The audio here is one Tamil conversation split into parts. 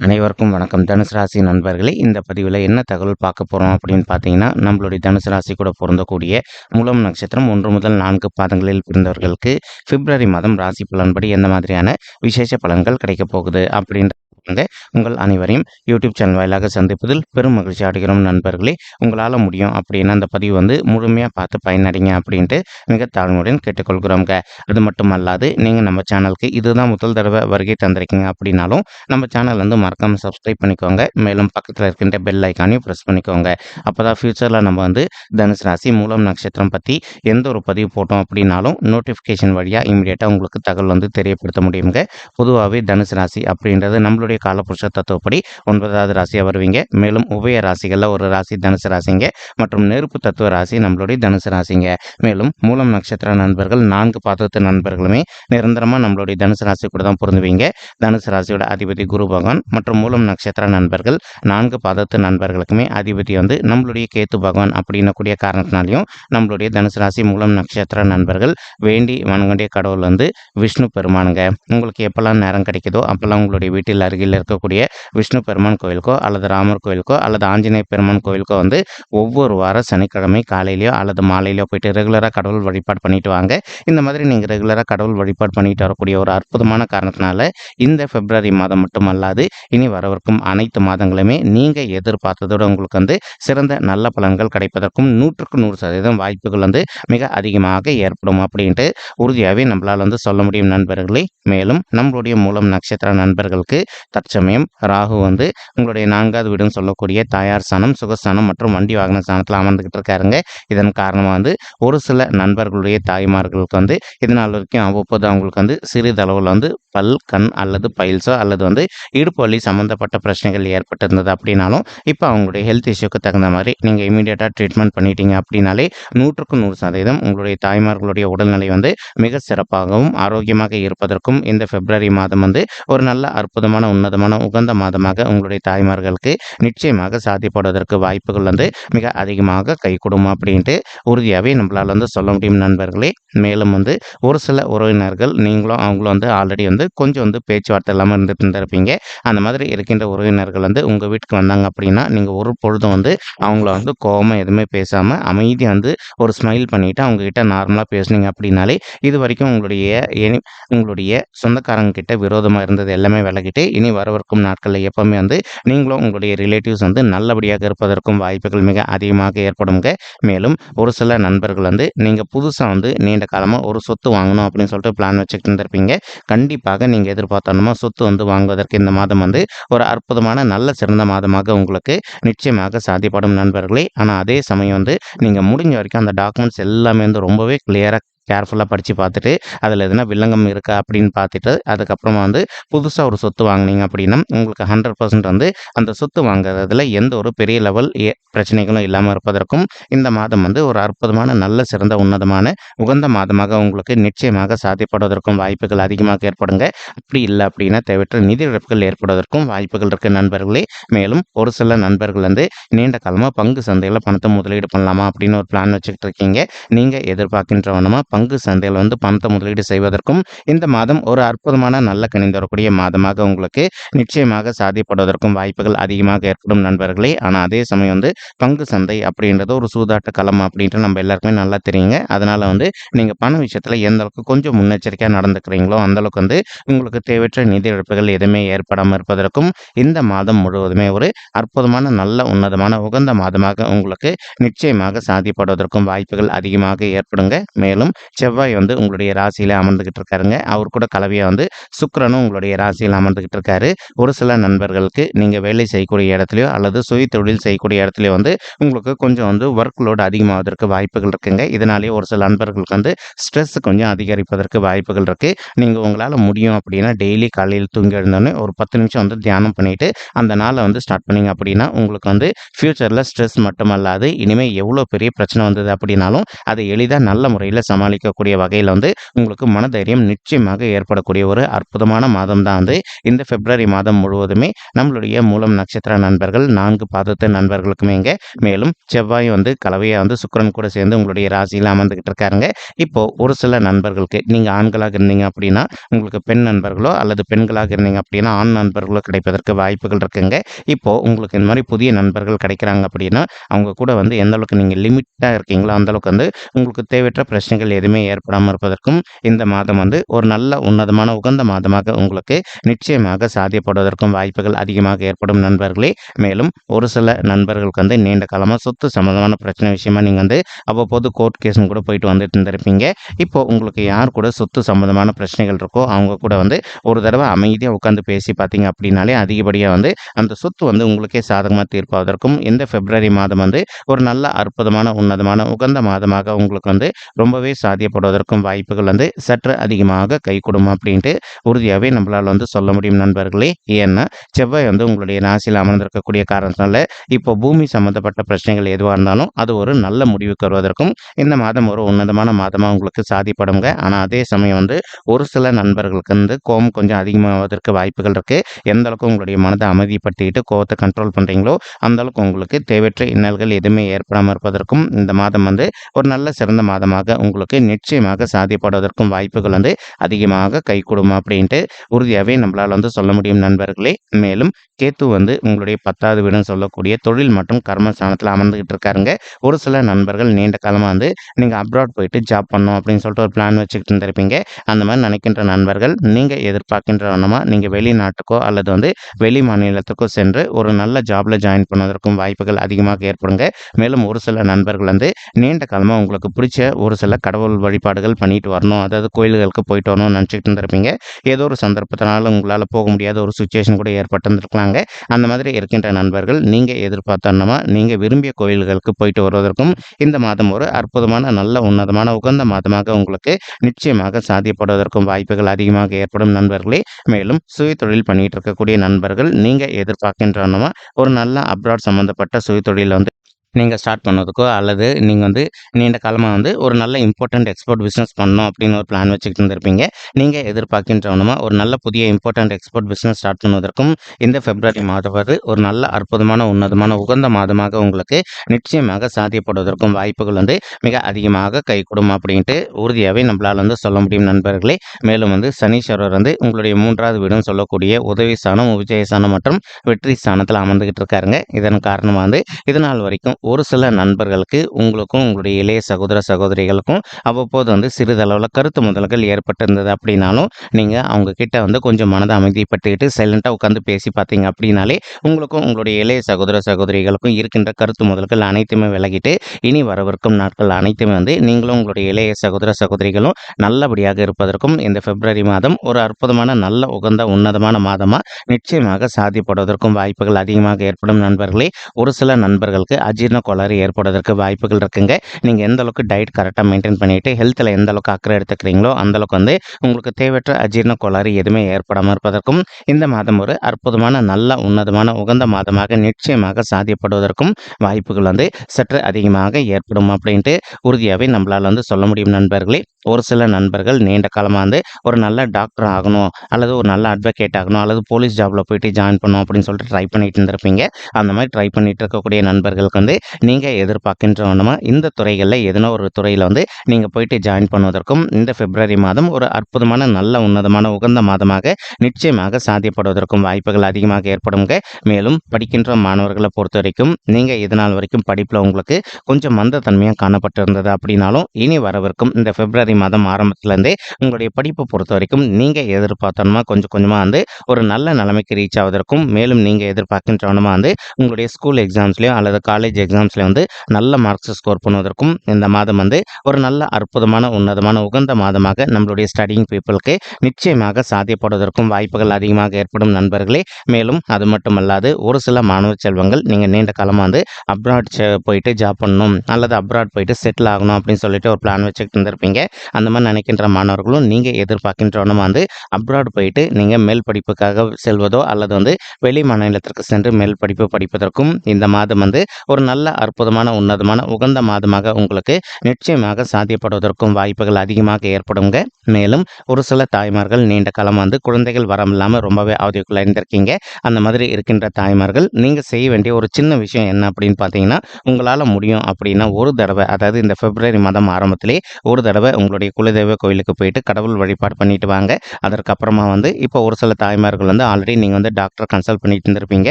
அனைவருக்கும் வணக்கம். தனுசு ராசி நண்பர்களே இந்த பதிவில் என்ன தகவல் பார்க்க போகிறோம் அப்படின்னு பார்த்தீங்கன்னா நம்மளுடைய தனுசு ராசி கூட பொருந்தக்கூடிய மூலம் நட்சத்திரம் ஒன்று முதல் நான்கு பாதங்களில் பிறந்தவர்களுக்கு பிப்ரவரி மாதம் ராசி பலன்படி எந்த மாதிரியான விசேஷ பலன்கள் கிடைக்கப் போகுது அப்படின்ற வந்து உங்கள் அனைவரையும் யூடியூப் சேனல் வாயிலாக சந்திப்பதில் பெரும் மகிழ்ச்சி அடைகிறோம் நண்பர்களே. உங்களால் முடியும் அப்படின்னு அந்த பதிவு வந்து முழுமையாக பார்த்து பயனடைங்க அப்படின்ட்டு மிக தாழ்மையுடன் கேட்டுக்கொள்கிறோங்க அது மட்டும் அல்லாது நீங்கள் நம்ம சேனலுக்கு இதுதான் முதல் தடவை வருகை தந்திருக்கீங்க அப்படின்னாலும் நம்ம சேனல் வந்து மறக்காமல் சப்ஸ்கிரைப் பண்ணிக்கோங்க. மேலும் பக்கத்தில் இருக்கின்ற பெல் ஐக்கானையும் ப்ரெஸ் பண்ணிக்கோங்க. அப்போ தான் ஃப்யூச்சரில் நம்ம வந்து தனுசு ராசி மூலம் நட்சத்திரம் பற்றி எந்த ஒரு பதிவு போட்டோம் அப்படின்னாலும் நோட்டிஃபிகேஷன் வழியாக இமீடியட்டாக உங்களுக்கு தகவல் வந்து தெரியப்படுத்த முடியுங்க. பொதுவாகவே தனுசு ராசி அப்படின்றது நம்மளுடைய காலபுருஷ தத்துவப்படி ஒன்பதாவது ராசியாக வருவீங்க. மேலும் உபய ராசிகளில் ஒரு ராசி தனுசு ராசிங்க மற்றும் நெருப்பு தத்துவ ராசி நம்மளுடைய தனுசு ராசிங்க. மேலும் மூலம் நட்சத்திர நண்பர்கள் நான்கு பாதத்து நண்பர்களுமே நிரந்தரமாக நம்மளுடைய தனுசு ராசி கூட தான் பொருந்துவீங்க. தனுசு ராசியோட அதிபதி குரு பகவான் மற்றும் மூலம் நட்சத்திர நண்பர்கள் நான்கு பாதத்து நண்பர்களுக்குமே அதிபதி வந்து நம்மளுடைய கேத்து பகவான் அப்படின்னக்கூடிய காரணத்தினாலையும் நம்மளுடைய தனுசு ராசி மூலம் நட்சத்திர நண்பர்கள் வேண்டி வணங்கண்டிய கடவுள் வந்து விஷ்ணு பெருமானுங்க. உங்களுக்கு எப்பெல்லாம் நேரம் கிடைக்குதோ அப்போல்லாம் உங்களுடைய வீட்டில் அருகில் இருக்கக்கூடிய விஷ்ணு பெருமான் கோயிலுக்கோ அல்லது ராமர் கோயிலுக்கோ அல்லது ஆஞ்சநேய பெருமான் கோயிலுக்கோ வந்து ஒவ்வொரு வாரம் சனிக்கிழமை காலையிலையோ அல்லது மாலையிலையோ போயிட்டு ரெகுலராக கடவுள் வழிபாடு பண்ணிட்டு வாங்க. இந்த மாதிரி நீங்கள் ரெகுலராக கடவுள் வழிபாடு பண்ணிட்டு வரக்கூடிய ஒரு அற்புதமான காரணத்தினால இந்த பிப்ரவரி மாதம் மட்டுமல்லாது இனி வரவிருக்கும் அனைத்து மாதங்களுமே நீங்கள் எதிர்பார்த்ததோட உங்களுக்கு வந்து சிறந்த நல்ல பலன்கள் கிடைப்பதற்கும் நூற்றுக்கு நூறு சதவீதம் வாய்ப்புகள் வந்து மிக அதிகமாக ஏற்படும் அப்படின்ட்டு உறுதியாகவே நம்மளால் வந்து சொல்ல முடியும் நண்பர்களே. மேலும் நம்மளுடைய மூலம் நட்சத்திர நண்பர்களுக்கு தற்சமயம் ராகு வந்து உங்களுடைய நான்காவது வீடுன்னு சொல்லக்கூடிய தாயார் ஸ்தானம் சுகஸ்தானம் மற்றும் வண்டி வாகன ஸ்தானத்தில் அமர்ந்துக்கிட்டு இருக்காருங்க. இதன் காரணமாக வந்து ஒரு சில நண்பர்களுடைய தாய்மார்களுக்கு வந்து இதனால் வரைக்கும் அவ்வப்போது அவங்களுக்கு வந்து சிறிதளவில் வந்து பல் கண் அல்லது பயில்ஸோ அல்லது வந்து இடுப்பு வலி சம்மந்தப்பட்ட பிரச்சனைகள் ஏற்பட்டிருந்தது அப்படின்னாலும் இப்போ அவங்களுடைய ஹெல்த் இஷ்யூக்கு தகுந்த மாதிரி நீங்கள் இமீடியட்டாக ட்ரீட்மெண்ட் பண்ணிட்டீங்க அப்படின்னாலே நூற்றுக்கு நூறு சதவீதம் உங்களுடைய தாய்மார்களுடைய உடல்நிலை வந்து மிக சிறப்பாகவும் ஆரோக்கியமாக இருப்பதற்கும் இந்த பிப்ரவரி மாதம் வந்து ஒரு நல்ல அற்புதமான உன்னதமான உகந்த மாதமாக உங்களுடைய தாய்மார்களுக்கு நிச்சயமாக சாதிப்படுவதற்கு வாய்ப்புகள் வந்து மிக அதிகமாக கைகூடும் அப்படின்ட்டு உறுதியாகவே நம்மளால் வந்து சொல்ல முடியும் நண்பர்களே. மேலும் வந்து ஒரு சில உறவினர்கள் நீங்களும் அவங்களும் வந்து ஆல்ரெடி வந்து கொஞ்சம் வந்து பேச்சுவார்த்தை இல்லாமல் இருந்துட்டு இருந்திருப்பீங்க அந்த மாதிரி இருக்கின்ற உறவினர்கள் வந்து உங்கள் வீட்டுக்கு வந்தாங்க அப்படின்னா நீங்கள் ஒரு பொழுதும் வந்து அவங்கள வந்து கோபமாக எதுவுமே பேசாமல் அமைதியாக வந்து ஒரு ஸ்மைல் பண்ணிவிட்டு அவங்கக்கிட்ட நார்மலாக பேசுனீங்க அப்படின்னாலே இது வரைக்கும் உங்களுடைய இனி- உங்களுடைய சொந்தக்காரங்க கிட்ட விரோதமாக இருந்தது எல்லாமே விலகிட்டு இனி வரவிருக்கும் நாட்களில் எப்பவுமே வந்து நீங்களும் உங்களுடைய ரிலேட்டிவ்ஸ் வந்து நல்லபடியாக இருப்பதற்கும் வாய்ப்புகள் மிக அதிகமாக ஏற்படுங்க மேலும் ஒரு சில நண்பர்கள் வந்து நீங்கள் புதுசாக வந்து நீண்ட காலமாக ஒரு சொத்து வாங்கணும் அப்படின்னு சொல்லிட்டு பிளான் வச்சுக்கிட்டு இருந்திருப்பீங்க. கண்டிப்பாக நீங்கள் எதிர்பார்த்தோன்னா சொத்து வந்து வாங்குவதற்கு இந்த மாதம் வந்து ஒரு அற்புதமான நல்ல சிறந்த மாதமாக உங்களுக்கு நிச்சயமாக சாத்தியப்படும் நண்பர்களே. ஆனால் அதே சமயம் வந்து நீங்கள் முடிஞ்ச வரைக்கும் அந்த டாக்குமெண்ட்ஸ் எல்லாமே வந்து ரொம்பவே கிளியராக கேர்ஃபுல்லாக படித்து பார்த்துட்டு அதில் எதுனா வில்லங்கம் இருக்கா அப்படின்னு பார்த்துட்டு அதுக்கப்புறமா வந்து புதுசாக ஒரு சொத்து வாங்குனீங்க அப்படின்னா உங்களுக்கு ஹண்ட்ரட் பர்சன்ட் வந்து அந்த சொத்து வாங்குறதுல எந்த ஒரு பெரிய லெவல் ஏ பிரச்சனைகளும் இல்லாமல் இருப்பதற்கும் இந்த மாதம் வந்து ஒரு அற்புதமான நல்ல சிறந்த உன்னதமான உகந்த மாதமாக உங்களுக்கு நிச்சயமாக சாத்தியப்படுவதற்கும் வாய்ப்புகள் அதிகமாக ஏற்படுங்க. அப்படி இல்லை அப்படின்னா தேவையற்ற நிதி இழப்புகள் ஏற்படுவதற்கும் வாய்ப்புகள் இருக்குது நண்பர்களே. மேலும் ஒரு சில நண்பர்கள் வந்து நீண்ட காலமாக பங்கு சந்தையில் பணத்தை முதலீடு பண்ணலாமா அப்படின்னு ஒரு பிளான் வச்சுக்கிட்டு இருக்கீங்க. நீங்கள் எதிர்பார்க்கின்ற பங்கு பங்கு சந்தையில் வந்து பணத்தை முதலீடு செய்வதற்கும் இந்த மாதம் ஒரு அற்புதமான நல்ல கணிந்து வரக்கூடிய மாதமாக உங்களுக்கு நிச்சயமாக சாதிப்படுவதற்கும் வாய்ப்புகள் அதிகமாக ஏற்படும் நண்பர்களே. ஆனால் அதே சமயம் வந்து பங்கு சந்தை அப்படின்றது ஒரு சூதாட்ட களம் அப்படின்ட்டு நம்ம எல்லாருக்குமே நல்லா தெரியுங்க. அதனால் வந்து நீங்கள் பண விஷயத்தில் எந்த அளவுக்கு கொஞ்சம் முன்னெச்சரிக்கையாக நடந்துக்கிறீங்களோ அந்த அளவுக்கு வந்து உங்களுக்கு தேவையற்ற நிதி இழப்புகள் எதுவுமே ஏற்படாமல் இருப்பதற்கும் இந்த மாதம் முழுவதுமே ஒரு அற்புதமான நல்ல உன்னதமான உகந்த மாதமாக உங்களுக்கு நிச்சயமாக சாதிப்படுவதற்கும் வாய்ப்புகள் அதிகமாக ஏற்படுங்க. மேலும் செவ்வாய் வந்து உங்களுடைய ராசியில் அமர்ந்துக்கிட்டு இருக்காருங்க அவர் கூட கலவையாக வந்து சுக்கிரனும் உங்களுடைய ராசியில் அமர்ந்துக்கிட்டு இருக்காரு ஒரு சில நண்பர்களுக்கு நீங்கள் வேலை செய்யக்கூடிய இடத்துலையோ அல்லது சுய தொழில் செய்யக்கூடிய இடத்துலையோ வந்து உங்களுக்கு கொஞ்சம் வந்து ஒர்க் லோடு அதிகமாவதற்கு வாய்ப்புகள் இருக்குங்க. இதனாலேயே ஒரு சில நண்பர்களுக்கு வந்து ஸ்ட்ரெஸ் கொஞ்சம் அதிகரிப்பதற்கு வாய்ப்புகள் இருக்குது நீங்கள் உங்களால் முடியும் அப்படின்னா டெய்லி காலையில் தூங்கி எழுந்தோடனே ஒரு பத்து நிமிஷம் வந்து தியானம் பண்ணிவிட்டு அந்த நாளை வந்து ஸ்டார்ட் பண்ணீங்க அப்படின்னா உங்களுக்கு வந்து ஃப்யூச்சரில் ஸ்ட்ரெஸ் மட்டுமல்லாது இனிமேல் எவ்வளோ பெரிய பிரச்சனை வந்தது அப்படின்னாலும் அதை எளிதாக நல்ல முறையில் சமாளி சமாளிக்கக்கூடிய வகையில் வந்து உங்களுக்கு மனதைரியம் நிச்சயமாக ஏற்படக்கூடிய ஒரு அற்புதமான மாதம் தான் வந்து இந்த பிப்ரவரி மாதம் முழுவதுமே நம்மளுடைய மூலம் நட்சத்திர நண்பர்கள் நான்கு பாதத்து நண்பர்களுக்குமே இங்கே மேலும் செவ்வாய் வந்து கலவையாக வந்து சுக்கிரன் கூட சேர்ந்து உங்களுடைய ராசியில் அமர்ந்துக்கிட்டு இருக்காருங்க. இப்போது ஒரு சில நண்பர்களுக்கு நீங்கள் ஆண்களாக இருந்தீங்க அப்படின்னா உங்களுக்கு பெண் நண்பர்களோ அல்லது பெண்களாக இருந்தீங்க அப்படின்னா ஆண் நண்பர்களோ கிடைப்பதற்கு வாய்ப்புகள் இருக்குங்க. இப்போது உங்களுக்கு இந்த மாதிரி புதிய நண்பர்கள் கிடைக்கிறாங்க அப்படின்னா அவங்க கூட வந்து எந்த அளவுக்கு நீங்கள் லிமிட்டாக இருக்கீங்களோ அந்த அளவுக்கு வந்து உங்களுக்கு தேவையற்ற பிரச்சனைகள் எதுவுமே ஏற்படாமல் இருப்பதற்கும் இந்த மாதம் வந்து ஒரு நல்ல உன்னதமான உகந்த மாதமாக உங்களுக்கு நிச்சயமாக சாத்தியப்படுவதற்கும் வாய்ப்புகள் அதிகமாக ஏற்படும் நண்பர்களே. மேலும் ஒரு சில நண்பர்களுக்கு வந்து நீண்ட காலமாக சொத்து சம்மந்தமான பிரச்சனை விஷயமா நீங்கள் வந்து அவ்வப்போது கோர்ட் கேஸும் கூட போயிட்டு வந்துட்டு இருந்திருப்பீங்க. இப்போ உங்களுக்கு யார் கூட சொத்து சம்மந்தமான பிரச்சனைகள் இருக்கோ அவங்க கூட வந்து ஒரு தடவை அமைதியாக உட்காந்து பேசி பார்த்தீங்க அப்படின்னாலே அதிகப்படியாக வந்து அந்த சொத்து வந்து உங்களுக்கே சாதகமாக தீர்ப்பாவதற்கும் இந்த பிப்ரவரி மாதம் வந்து ஒரு நல்ல அற்புதமான உன்னதமான உகந்த மாதமாக உங்களுக்கு வந்து ரொம்பவே சாத்தியப்படுவதற்கும் வாய்ப்புகள் வந்து சற்று அதிகமாக கை அப்படின்ட்டு உறுதியாகவே நம்மளால் வந்து சொல்ல முடியும் நண்பர்களே. ஏன்னா செவ்வாய் வந்து உங்களுடைய ராசியில் அமர்ந்திருக்கக்கூடிய காரணத்தினால இப்போ பூமி சம்மந்தப்பட்ட பிரச்சனைகள் எதுவாக இருந்தாலும் அது ஒரு நல்ல முடிவுக்கு வருவதற்கும் இந்த மாதம் ஒரு உன்னதமான மாதமாக உங்களுக்கு சாதிப்படுங்க ஆனால் அதே சமயம் வந்து ஒரு சில நண்பர்களுக்கு வந்து கோபம் கொஞ்சம் அதிகமாவதற்கு வாய்ப்புகள் இருக்குது எந்த அளவுக்கு உங்களுடைய மனதை அமைதிப்படுத்திக்கிட்டு கோவத்தை கண்ட்ரோல் பண்ணுறீங்களோ அந்தளவுக்கு உங்களுக்கு தேவையற்ற இன்னல்கள் எதுவுமே ஏற்படாமல் இருப்பதற்கும் இந்த மாதம் வந்து ஒரு நல்ல சிறந்த மாதமாக உங்களுக்கு நிச்சயமாக சாதிப்படுவதற்கும் வாய்ப்புகள் வந்து அதிகமாக கைகூடும் அப்படின்ட்டு உறுதியாகவே நம்மளால் வந்து சொல்ல முடியும் நண்பர்களே. மேலும் கேத்து வந்து உங்களுடைய பத்தாவது வீடுன்னு சொல்லக்கூடிய தொழில் மற்றும் கர்மஸ்தானத்தில் அமர்ந்துகிட்டு இருக்காருங்க. ஒரு சில நண்பர்கள் நீண்ட காலமாக வந்து நீங்கள் அப்ராட் போயிட்டு ஜாப் பண்ணணும் அப்படின்னு சொல்லிட்டு ஒரு பிளான் வச்சுக்கிட்டு இருந்திருப்பீங்க. அந்த மாதிரி நினைக்கின்ற நண்பர்கள் நீங்கள் எதிர்பார்க்கின்ற வண்ணமாக நீங்கள் வெளிநாட்டுக்கோ அல்லது வந்து வெளி மாநிலத்துக்கோ சென்று ஒரு நல்ல ஜாப்ல ஜாயின் பண்ணுவதற்கும் வாய்ப்புகள் அதிகமாக ஏற்படுங்க. மேலும் ஒரு சில நண்பர்கள் வந்து நீண்ட காலமாக உங்களுக்கு பிடிச்ச ஒரு சில கடவுள் வழிபாடுகள் பண்ணிட்டு வரணும். அதாவது கோயில்களுக்கு போயிட்டு வரணும்னு நினச்சிக்கிட்டு இருந்திருப்பீங்க. ஏதோ ஒரு சந்தர்ப்பத்தினால உங்களால் போக முடியாத ஒரு சுச்சுவேஷன் கூட ஏற்பட்டிருந்துருக்கலாங்க. அந்த மாதிரி இருக்கின்ற நண்பர்கள் நீங்கள் எதிர்பார்த்தோன்னா நீங்கள் விரும்பிய கோயில்களுக்கு போயிட்டு வருவதற்கும் இந்த மாதம் ஒரு அற்புதமான நல்ல உன்னதமான உகந்த மாதமாக உங்களுக்கு நிச்சயமாக சாத்தியப்படுவதற்கும் வாய்ப்புகள் அதிகமாக ஏற்படும் நண்பர்களே. மேலும் சுய தொழில் பண்ணிட்டு இருக்கக்கூடிய நண்பர்கள் நீங்கள் எதிர்பார்க்கின்றனமா ஒரு நல்ல அப்ராட் சம்மந்தப்பட்ட சுய தொழிலில் வந்து நீங்கள் ஸ்டார்ட் பண்ணதுக்கோ அல்லது நீங்கள் வந்து நீண்ட காலமாக வந்து ஒரு நல்ல இம்பார்ட்டண்ட் எக்ஸ்போர்ட் பிஸ்னஸ் பண்ணணும் அப்படின்னு ஒரு பிளான் வச்சுக்கிட்டு இருந்திருப்பீங்க. நீங்கள் எதிர்பார்க்கின்றவனமாக ஒரு நல்ல புதிய இம்பார்ட்டண்ட் எக்ஸ்போர்ட் பிஸ்னஸ் ஸ்டார்ட் பண்ணுவதற்கும் இந்த பிப்ரவரி மாதம் ஒரு நல்ல அற்புதமான உன்னதமான உகந்த மாதமாக உங்களுக்கு நிச்சயமாக சாத்தியப்படுவதற்கும் வாய்ப்புகள் வந்து மிக அதிகமாக கைகூடும் அப்படின்ட்டு உறுதியாகவே நம்மளால் வந்து சொல்ல முடியும் நண்பர்களே. மேலும் வந்து சனீஸ்வரர் வந்து உங்களுடைய மூன்றாவது வீடும் சொல்லக்கூடிய உதவி ஸ்தானம் விஜயஸ்தானம் மற்றும் வெற்றி ஸ்தானத்தில் அமர்ந்துகிட்டு இருக்காருங்க. இதன் காரணமாக வந்து இது நாள் வரைக்கும் ஒரு சில நண்பர்களுக்கு உங்களுக்கும் உங்களுடைய இளைய சகோதர சகோதரிகளுக்கும் அவ்வப்போது வந்து சிறிதளவில் கருத்து முதல்கள் ஏற்பட்டிருந்தது அப்படின்னாலும் நீங்கள் அவங்கக்கிட்ட வந்து கொஞ்சம் மனதை அமைதிப்பட்டுக்கிட்டு சைலண்ட்டாக உட்காந்து பேசி பார்த்தீங்க அப்படின்னாலே உங்களுக்கும் உங்களுடைய இளைய சகோதர சகோதரிகளுக்கும் இருக்கின்ற கருத்து முதல்கள் அனைத்துமே விலகிட்டு இனி வரவிருக்கும் நாட்கள் அனைத்துமே வந்து நீங்களும் உங்களுடைய இளைய சகோதர சகோதரிகளும் நல்லபடியாக இருப்பதற்கும் இந்த பிப்ரவரி மாதம் ஒரு அற்புதமான நல்ல உகந்த உன்னதமான மாதமாக நிச்சயமாக சாதிப்படுவதற்கும் வாய்ப்புகள் அதிகமாக ஏற்படும் நண்பர்களே. ஒரு சில நண்பர்களுக்கு அஜீர்ண கோளாறு ஏற்படுவதற்கு வாய்ப்புகள் இருக்குங்க. நீங்கள் எந்த அளவுக்கு டயட் கரெக்டாக மெயின்டைன் பண்ணிட்டு ஹெல்த்தில் எந்த அளவுக்கு அக்கறை எடுத்துக்கிறீங்களோ அந்தளவுக்கு வந்து உங்களுக்கு தேவையற்ற அஜீர்ண கோளாறு எதுவுமே ஏற்படாமல் இருப்பதற்கும் இந்த மாதம் ஒரு அற்புதமான நல்ல உன்னதமான உகந்த மாதமாக நிச்சயமாக சாதியப்படுவதற்கும் வாய்ப்புகள் வந்து சற்று அதிகமாக ஏற்படும் அப்படின்ட்டு உறுதியாகவே நம்மளால் வந்து சொல்ல முடியும் நண்பர்களே. ஒரு சில நண்பர்கள் நீண்ட காலமாக வந்து ஒரு நல்ல டாக்டர் ஆகணும் அல்லது ஒரு நல்ல அட்வொகேட் ஆகணும் அல்லது போலீஸ் ஜாபில் போயிட்டு ஜாயின் பண்ணணும் அப்படின்னு சொல்லிட்டு ட்ரை பண்ணிட்டு இருந்திருப்பீங்க. அந்த மாதிரி ட்ரை பண்ணிட்டு இருக்கக்கூடிய நண்பர்களுக்கு வந்து நீங்கள் எதிர்பார்க்கின்றவனமா இந்த துறைகளில் எதனோ ஒரு துறையில் வந்து நீங்கள் போயிட்டு ஜாயின் பண்ணுவதற்கும் இந்த பிப்ரவரி மாதம் ஒரு அற்புதமான நல்ல உன்னதமான உகந்த மாதமாக நிச்சயமாக சாத்தியப்படுவதற்கும் வாய்ப்புகள் அதிகமாக ஏற்படுங்க. மேலும் படிக்கின்ற மாணவர்களை பொறுத்த வரைக்கும் நீங்கள் இதனால் வரைக்கும் படிப்பில் உங்களுக்கு கொஞ்சம் மந்தத்தன்மையாக காணப்பட்டிருந்தது அப்படின்னாலும் இனி வரவிருக்கும் இந்த பிப்ரவரி மாதம் ஆரம்பத்துலேருந்தே உங்களுடைய படிப்பை பொறுத்த வரைக்கும் நீங்கள் எதிர்பார்த்தோன்னா கொஞ்சம் கொஞ்சமாக வந்து ஒரு நல்ல நிலைமைக்கு ரீச் ஆவதற்கும் மேலும் நீங்கள் எதிர்பார்க்கின்றவனமாக வந்து உங்களுடைய ஸ்கூல் எக்ஸாம்ஸ்லேயும் அல்லது காலேஜ் எக்ஸாம்ஸ்லேயும் வந்து நல்ல மார்க்ஸ் ஸ்கோர் பண்ணுவதற்கும் இந்த மாதம் வந்து ஒரு நல்ல அற்புதமான உன்னதமான உகந்த மாதமாக நம்மளுடைய ஸ்டடிங் பீப்புளுக்கு நிச்சயமாக சாத்தியப்படுவதற்கும் வாய்ப்புகள் அதிகமாக ஏற்படும் நண்பர்களே. மேலும் அது மட்டுமல்லாது ஒரு சில மாணவ செல்வங்கள் நீங்கள் நீண்ட காலமாக வந்து அப்ராட் போயிட்டு ஜாப் பண்ணணும் அல்லது அப்ராட் போயிட்டு செட்டில் ஆகணும் அப்படின்னு சொல்லிட்டு ஒரு பிளான் வச்சுக்கிட்டு இருந்திருப்பீங்க. அந்த மாதிரி நினைக்கின்ற மாணவர்களும் நீங்கள் எதிர்பார்க்கின்றவனும் வந்து அப்ராட் போயிட்டு நீங்கள் மேல் படிப்புக்காக செல்வதோ அல்லது வந்து வெளி மாநிலத்திற்கு சென்று மேல் படிப்பு படிப்பதற்கும் இந்த மாதம் வந்து ஒரு நல்ல அற்புதமான உன்னதமான உகந்த மாதமாக உங்களுக்கு நிச்சயமாக சாத்தியப்படுவதற்கும் வாய்ப்புகள் அதிகமாக ஏற்படுங்க. மேலும் ஒரு சில தாய்மார்கள் நீண்ட காலம் வந்து குழந்தைகள் வரம் இல்லாமல் ரொம்பவே அவதிக்குள்ள இருந்திருக்கீங்க அந்த மாதிரி இருக்கின்ற தாய்மார்கள் நீங்கள் செய்ய வேண்டிய ஒரு சின்ன விஷயம் என்ன அப்படின்னு பார்த்தீங்கன்னா உங்களால் முடியும் அப்படின்னா ஒரு தடவை அதாவது இந்த பிப்ரவரி மாதம் ஆரம்பத்திலே ஒரு தடவை உங்களுடைய குலதெய்வ கோயிலுக்கு போயிட்டு கடவுள் வழிபாடு பண்ணிட்டு வாங்க. அதற்கப்புறமா வந்து இப்போ ஒரு சில தாய்மார்கள் வந்து ஆல்ரெடி நீங்கள் வந்து டாக்டர் கன்சல்ட் பண்ணிட்டு இருந்திருப்பீங்க.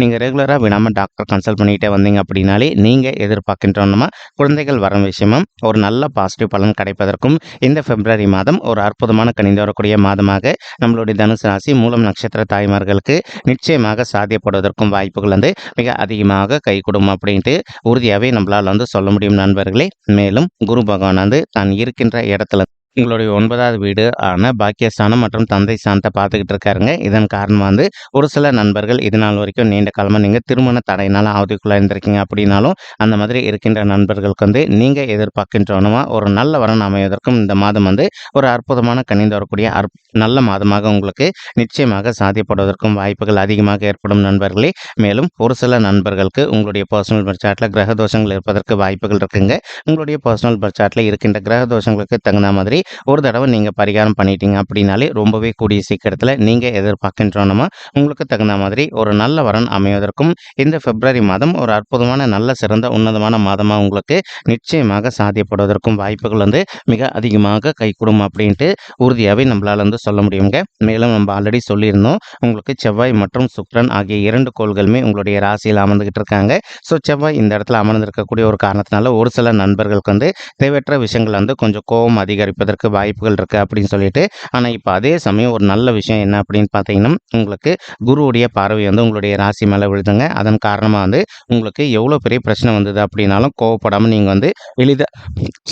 நீங்கள் ரெகுலராக விடாமல் டாக்டர் கன்சல்ட் பண்ணிகிட்டே வந்தீங்க அப்படின்னாலே நீங்கள் எதிர்பார்க்கின்றோன்னா குழந்தைகள் வரும் விஷயமும் ஒரு நல்ல பாசிட்டிவ் பலன் கிடைப்பதற்கும் இந்த பிப்ரவரி மாதம் ஒரு அற்புதமான கணிந்து வரக்கூடிய மாதமாக நம்மளுடைய தனுசு ராசி மூலம் நட்சத்திர தாய்மார்களுக்கு நிச்சயமாக சாத்தியப்படுவதற்கும் வாய்ப்புகள் வந்து மிக அதிகமாக கைகூடும் அப்படின்ட்டு உறுதியாகவே நம்மளால் வந்து சொல்ல முடியும் நண்பர்களே. மேலும் குரு பகவான் வந்து தான் இருக்கின்ற இடத்துல உங்களுடைய ஒன்பதாவது வீடு ஆன பாக்கியஸ்தானம் மற்றும் தந்தை ஸ்தானத்தை பார்த்துக்கிட்டு இருக்காருங்க. இதன் காரணமாக வந்து ஒரு சில நண்பர்கள் இது நாள் வரைக்கும் நீண்ட காலமாக நீங்கள் திருமண தடையினால் அவதிக்குள்ளே இருந்திருக்கீங்க அப்படின்னாலும் அந்த மாதிரி இருக்கின்ற நண்பர்களுக்கு வந்து நீங்கள் எதிர்பார்க்கின்றவனமா ஒரு நல்ல வரன் அமைவதற்கும் இந்த மாதம் வந்து ஒரு அற்புதமான கணிந்து வரக்கூடிய அற் நல்ல மாதமாக உங்களுக்கு நிச்சயமாக சாத்தியப்படுவதற்கும் வாய்ப்புகள் அதிகமாக ஏற்படும் நண்பர்களே. மேலும் ஒரு சில நண்பர்களுக்கு உங்களுடைய பர்சனல் பட்சாட்டில் கிரக தோஷங்கள் இருப்பதற்கு வாய்ப்புகள் இருக்குங்க. உங்களுடைய பர்சனல் பட்சாட்டில் இருக்கின்ற கிரக தோஷங்களுக்கு தகுந்த மாதிரி ஒரு தடவை நீங்கள் பரிகாரம் பண்ணிட்டீங்க அப்படின்னாலே ரொம்பவே கூடிய சீக்கிரத்தில் நீங்கள் எதிர்பார்க்கின்றோன்னா உங்களுக்கு தகுந்த மாதிரி ஒரு நல்ல வரன் அமைவதற்கும் இந்த பிப்ரவரி மாதம் ஒரு அற்புதமான நல்ல சிறந்த உன்னதமான மாதமாக உங்களுக்கு நிச்சயமாக சாத்தியப்படுவதற்கும் வாய்ப்புகள் வந்து மிக அதிகமாக கைகூடும் அப்படின்ட்டு உறுதியாகவே நம்மளால் வந்து சொல்ல முடியுங்க. மேலும் நம்ம ஆல்ரெடி சொல்லியிருந்தோம் உங்களுக்கு செவ்வாய் மற்றும் சுக்ரன் ஆகிய இரண்டு கோள்களுமே உங்களுடைய ராசியில் அமர்ந்துகிட்டு இருக்காங்க. ஸோ செவ்வாய் இந்த இடத்துல அமர்ந்திருக்கக்கூடிய ஒரு காரணத்தினால ஒரு சில நண்பர்களுக்கு வந்து தேவையற்ற விஷயங்கள் வந்து கொஞ்சம் கோபம் அதிகரிப்பதற்கு வாய்ப்புகள் இருக்குது அப்படின்னு சொல்லிட்டு. ஆனால் இப்போ அதே சமயம் ஒரு நல்ல விஷயம் என்ன அப்படின்னு பார்த்தீங்கன்னா உங்களுக்கு குருவுடைய பார்வை வந்து உங்களுடைய ராசி மேலே விழுதுங்க. அதன் காரணமாக வந்து உங்களுக்கு எவ்வளோ பெரிய பிரச்சனை வந்தது அப்படின்னாலும் கோவப்படாமல் நீங்கள் வந்து எளிதாக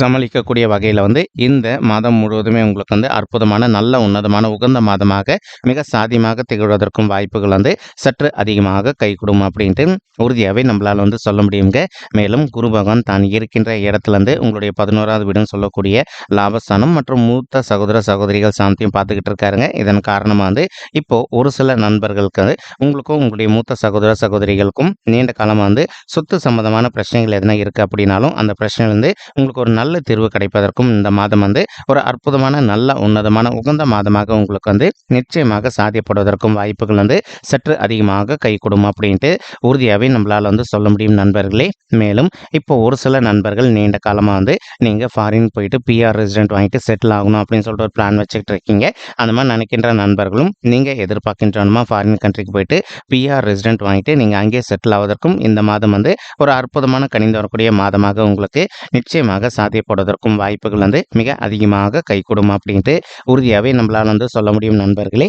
சமாளிக்கக்கூடிய வகையில் வந்து இந்த மாதம் முழுவதுமே உங்களுக்கு வந்து அற்புதமான நல்ல உன்னதமான உகந்த மாதமாக மிக சாதியமாக திகழ்வதற்கும் வாய்ப்புகள் வந்து சற்று அதிகமாக கைகூடும் அப்படின்ட்டு உறுதியாகவே நம்மளால் வந்து சொல்ல முடியுங்க. மேலும் குரு பகவான் தான் இருக்கின்ற இடத்துலேருந்து உங்களுடைய பதினோராவது வீடுன்னு சொல்லக்கூடிய லாபஸ்தானம் மற்றும் மூத்த சகோதர சகோதரிகள் சாந்தியும் பார்த்துக்கிட்டு இருக்காருங்க. இதன் காரணமாக வந்து இப்போது ஒரு சில நண்பர்களுக்கு வந்து உங்களுக்கும் உங்களுடைய மூத்த சகோதர சகோதரிகளுக்கும் நீண்ட காலமாக வந்து சொத்து சம்பந்தமான பிரச்சனைகள் எதனா இருக்குது அப்படின்னாலும் அந்த பிரச்சனையிலேருந்து உங்களுக்கு ஒரு நல்ல தீர்வு கிடைப்பதற்கும் இந்த மாதம் வந்து ஒரு அற்புதமான நல்ல உன்னதமான உகந்த மாதமாக உங்களுக்கு வந்து நிச்சயமாக சாத்தியப்படுவதற்கும் வாய்ப்புகள் வந்து சற்று அதிகமாக கைகூடும் அப்படின்ட்டு உறுதியாகவே நம்மளால் வந்து சொல்ல முடியும் நண்பர்களே. மேலும் இப்போ ஒரு சில நண்பர்கள் நீண்ட காலமாக வந்து நீங்கள் ஃபாரின் போயிட்டு பிஆர் ரெசிடென்ட் வாங்கிட்டு செட்டில் ஆகணும் அப்படின்னு சொல்லிட்டு ஒரு பிளான் வச்சுக்கிட்டு இருக்கீங்க அந்த மாதிரி நினைக்கின்ற நண்பர்களும் நீங்கள் எதிர்பார்க்கின்றனுமா ஃபாரின் கண்ட்ரிக்கு போயிட்டு பிஆர் ரெசிடென்ட் வாங்கிட்டு நீங்கள் அங்கேயே செட்டில் ஆவதற்கும் இந்த மாதம் வந்து ஒரு அற்புதமான கணிந்து வரக்கூடிய மாதமாக உங்களுக்கு நிச்சயமாக சாத்தியப்படுவதற்கும் வாய்ப்புகள் வந்து மிக அதிகமாக கைகூடும் அப்படின்ட்டு உறுதியாகவே நம்மளால் வந்து சொல்ல முடியும் நண்பர்களே.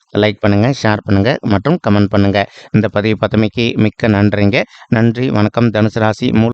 லைக் பண்ணுங்கள் ஷேர் பண்ணுங்கள் மற்றும் கமெண்ட் பண்ணுங்கள் இந்த பதிவு பத்தமைக்கு மிக்க நன்றிங்க. நன்றி வணக்கம். தனுசு ராசி